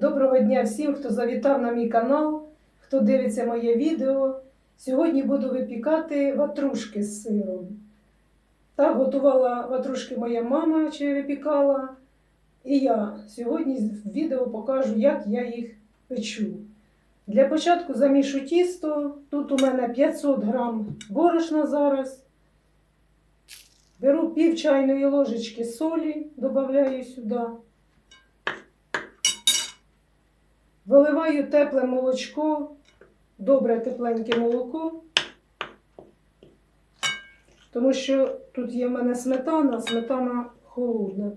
Доброго дня всім, хто завітав на мій канал, хто дивиться моє відео. Сьогодні буду випікати ватрушки з сиром. Так готувала ватрушки моя мама, чи випікала. І я сьогодні в відео покажу, як я їх печу. Для початку замішу тісто. Тут у мене 500 грам борошна зараз. Беру пів чайної ложечки солі, додаю сюди. Виливаю тепле молочко, добре тепленьке молоко, тому що тут є в мене сметана, сметана холодна.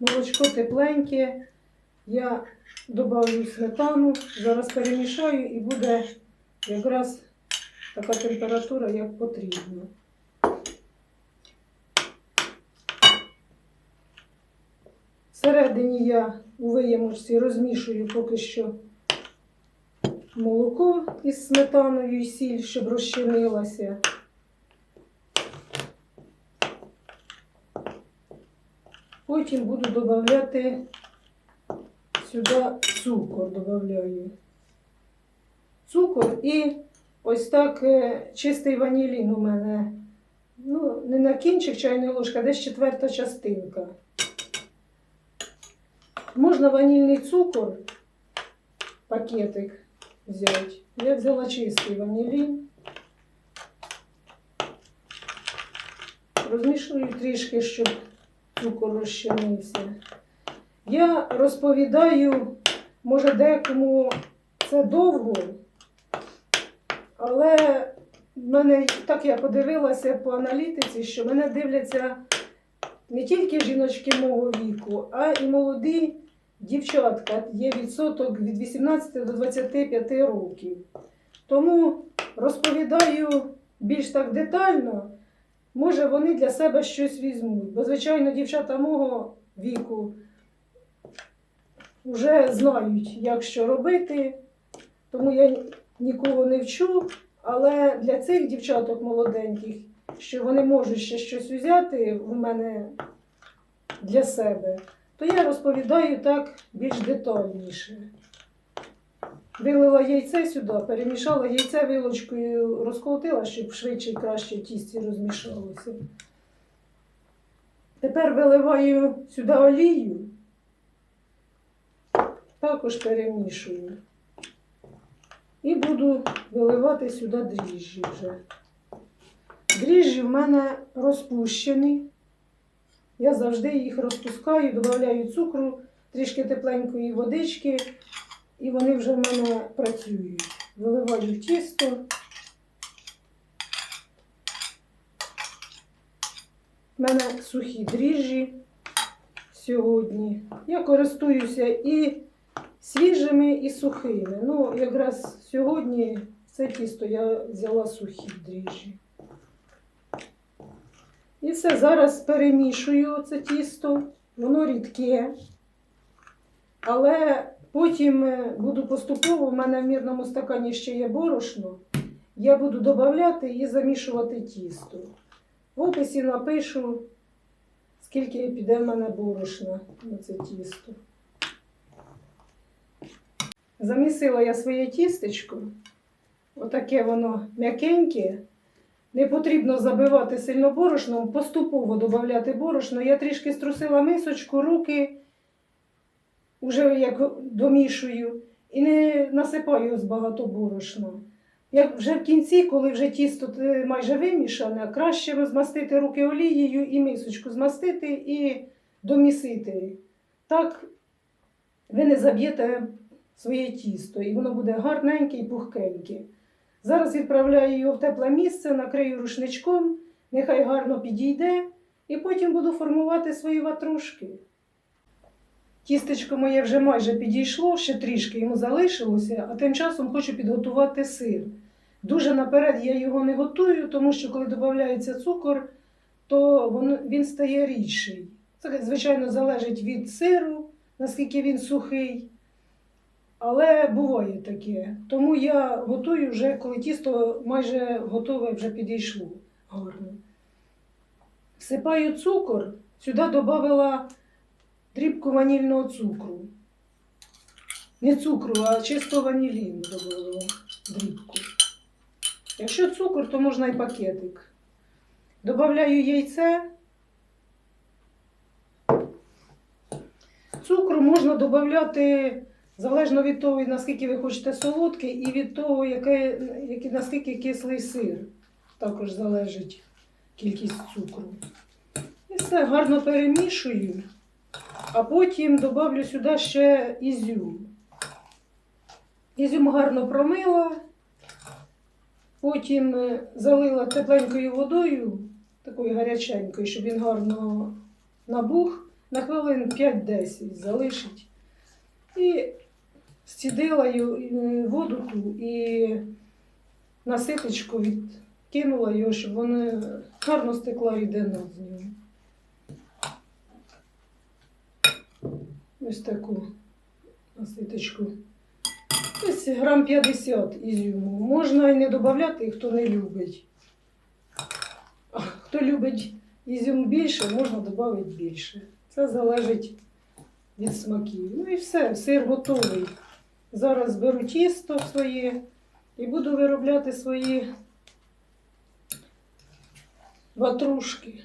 Молочко тепленьке, я додаю сметану, зараз перемішаю і буде якраз така температура, як потрібно. Всередині я у виємочці розмішую поки що молоко із сметаною і сіль, щоб розчинилася. Потім буду додавати сюди цукор додаю. Цукор і ось так е, чистий ванілін у мене. Ну, не на кінчик чайної ложки, а десь четверта частинка. Можна ванільний цукор, пакетик взяти. Я взяла чистий ванілін. Розмішую трішки, щоб цукор розчинився. Я розповідаю, може декому це довго, але в мене так я подивилася по аналітиці, що мене дивляться не тільки жіночки мого віку, а і молоді дівчатка. Є відсоток від 18 до 25 років. Тому розповідаю більш так детально, може вони для себе щось візьмуть. Бо, звичайно, дівчата мого віку вже знають, як що робити, тому я нікого не вчу. Але для цих дівчаток молоденьких, що вони можуть ще щось взяти в мене для себе, то я розповідаю так більш детальніше. Вилила яйце сюди, перемішала яйце вилочкою, розколотила, щоб швидше і краще тісті розмішалося. Тепер виливаю сюди олію, також перемішую. І буду виливати сюди дріжджі вже. Дріжджі в мене розпущені. Я завжди їх розпускаю, додаю цукру, трішки тепленької водички, і вони вже в мене працюють. Виливаю тісто. У мене сухі дріжджі сьогодні. Я користуюся і свіжими, і сухими. Ну, якраз сьогодні це тісто я взяла сухі дріжджі. І все, зараз перемішую це тісто, воно рідке, але потім е, буду поступово, в мене в мірному стакані ще є борошно, я буду додавати і замішувати тісто. В описі напишу, скільки піде в мене борошна на це тісто. Замісила я своє тістечко, отаке воно м'якеньке. Не потрібно забивати сильно борошном, поступово додати борошно. Я трішки струсила мисочку, руки, вже як домішую, і не насипаю з багато борошна. Як вже в кінці, коли вже тісто майже вимішане, краще розмастити руки олією і мисочку змастити і домісити. Так ви не заб'єте своє тісто, і воно буде гарненьке і пухкеньке. Зараз відправляю його в тепле місце, накрию рушничком, нехай гарно підійде, і потім буду формувати свої ватрушки. Тістечко моє вже майже підійшло, ще трішки йому залишилося, а тим часом хочу підготувати сир. Дуже наперед я його не готую, тому що коли додається цукор, то він, стає рідший. Це, звичайно, залежить від сиру, наскільки він сухий. Але буває таке. Тому я готую вже, коли тісто майже готове вже підійшло гарно. Всипаю цукор, сюди додала дрібку ванільного цукру. Не цукру, а чисто ваніліну додала дрібку. Якщо цукор, то можна і пакетик. Добавляю яйце. Цукру можна додати залежно від того, наскільки ви хочете солодкий, і від того, яке, який, наскільки кислий сир. Також залежить кількість цукру. І все гарно перемішую, а потім додавлю сюди ще ізюм. Ізюм гарно промила, потім е, залила тепленькою водою, такою гаряченькою, щоб він гарно набух, на хвилин 5-10 залишить. І е, воду і на ситочку відкинула його, щоб вони гарно стекла рідина з нього. Ось таку наситочку. Ось грам 50 ізюму. Можна і не додати, хто не любить. А Хто любить ізюм більше, можна додати більше. Це залежить від смаків. Ну і все, сир готовий. Зараз беру тісто своє і буду виробляти свої ватрушки.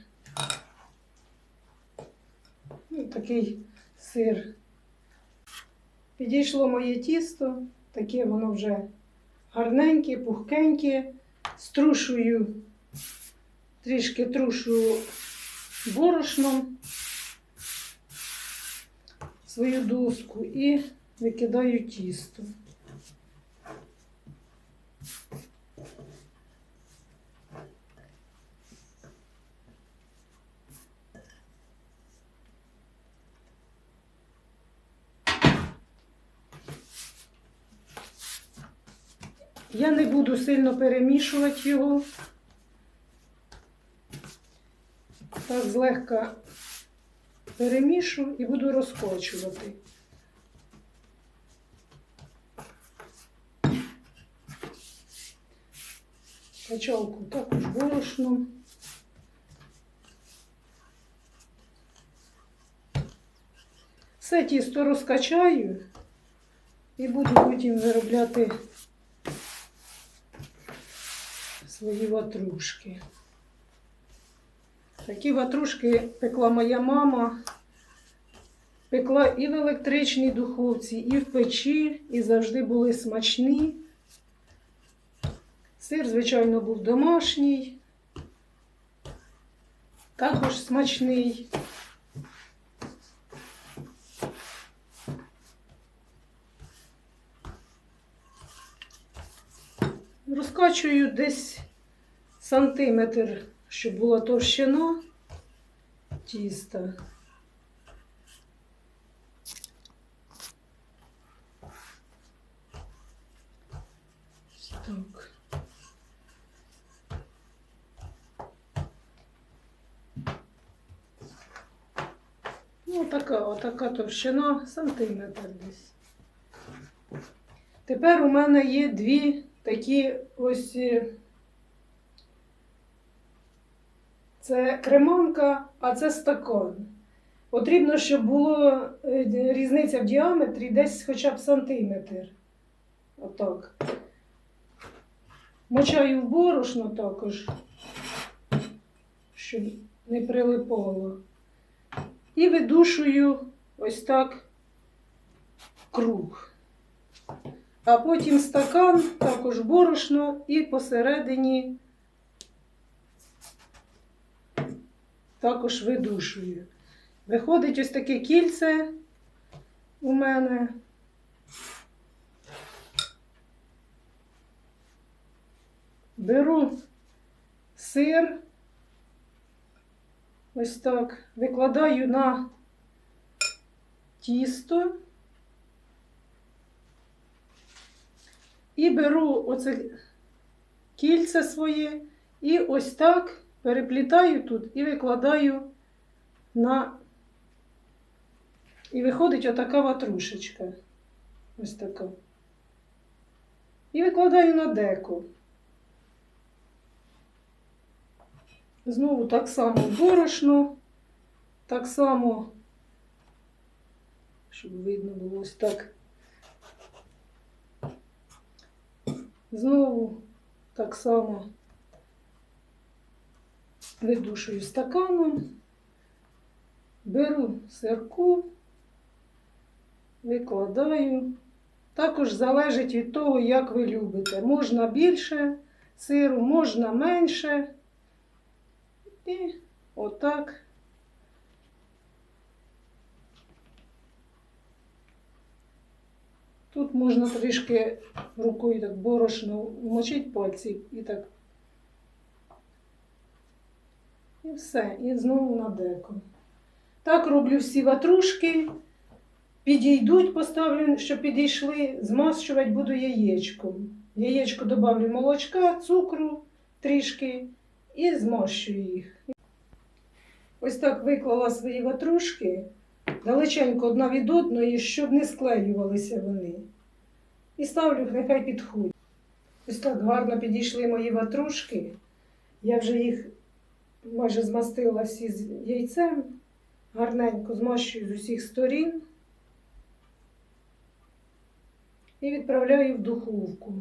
Ну, такий сир. Підійшло моє тісто, таке воно вже гарненьке, пухкеньке. Струшую, трішки трушу борошном свою доску і викидаю тісто. Я не буду сильно перемішувати його. Так злегка перемішу і буду розкочувати. Качалку також борошном. Все тісто розкачаю і буду потім виробляти свої ватрушки. Такі ватрушки пекла моя мама. Пекла і в електричній духовці, і в печі, і завжди були смачні. Сир, звичайно, був домашній, також смачний. Розкачую десь сантиметр, щоб була товщина тіста. Так. Ну, така, отака товщина, сантиметр десь. Тепер у мене є дві такі ось. Це креманка, а це стакан. Потрібно, щоб була різниця в діаметрі десь хоча б сантиметр. Отак. Мочаю в борошно також, щоб не прилипало. І видушую ось так круг. А потім стакан, також борошно і посередині також видушую. Виходить ось таке кільце у мене. Беру сир, ось так, викладаю на тісто і беру оце кільце своє і ось так переплітаю тут і викладаю на. І виходить отака ватрушечка. Ось така. І викладаю на деко. Знову так само борошно, так само, щоб видно було ось так. Знову так само видушую стаканом, беру сирку, викладаю. Також залежить від того, як ви любите. Можна більше сиру, можна менше. І отак. Тут можна трішки рукою так борошно вмочити пальці і так. І все. І знову на деко. Так роблю всі ватрушки. Підійдуть, поставлю, щоб підійшли, змащувати буду яєчком. Яєчко добавлю молочка, цукру трішки і змащую їх. Ось так виклала свої ватрушки далеченько одна від одної, щоб не склеювалися вони. І ставлю, нехай підходять. Ось так гарно підійшли мої ватрушки. Я вже їх майже змастила всі яйцем. Гарненько змащую з усіх сторін. І відправляю в духовку.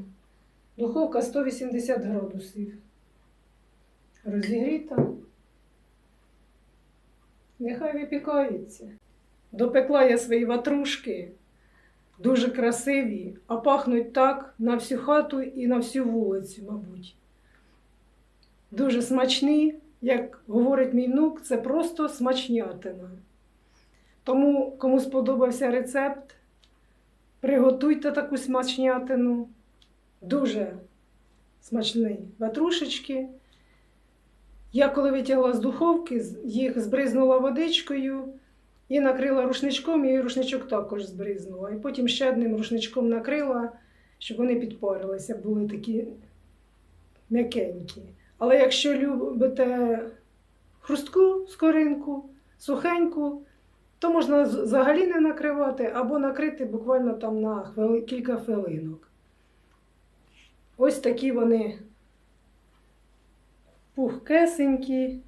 Духовка 180 градусів. Розігріта. Нехай випікається. Допекла я свої ватрушки, дуже красиві, а пахнуть так на всю хату і на всю вулицю, мабуть. Дуже смачні, як говорить мій внук, це просто смачнятина. Тому, кому сподобався рецепт, приготуйте таку смачнятину. Дуже смачні ватрушечки. Я коли витягла з духовки, їх збризнула водичкою і накрила рушничком, і рушничок також збризнула. І потім ще одним рушничком накрила, щоб вони підпарилися, були такі м'якенькі. Але якщо любите хрустку скоринку, сухеньку, то можна взагалі не накривати або накрити буквально там на кілька хвилинок. Ось такі вони пухкесенькі,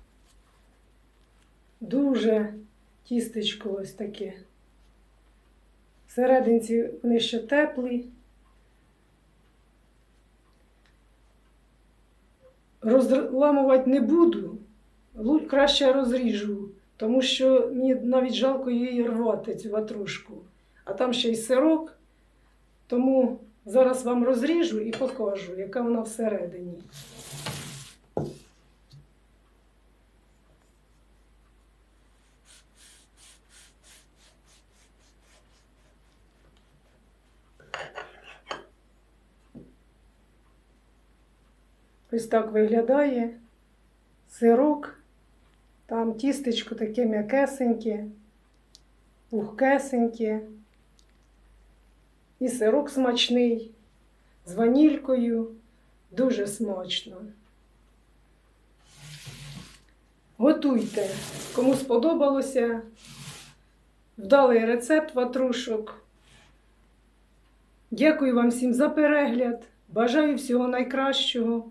дуже тістечко ось таке. Всерединці вони ще теплі. Розламувати не буду, краще розріжу, тому що мені навіть жалко її рвати, цю ватрушку. А там ще й сирок, тому зараз вам розріжу і покажу, яка вона всередині. Ось так виглядає сирок. Там тістечко таке м'якесеньке, пухкесеньке. І сирок смачний, з ванількою. Дуже смачно. Готуйте, кому сподобалося. Вдалий рецепт ватрушок. Дякую вам всім за перегляд. Бажаю всього найкращого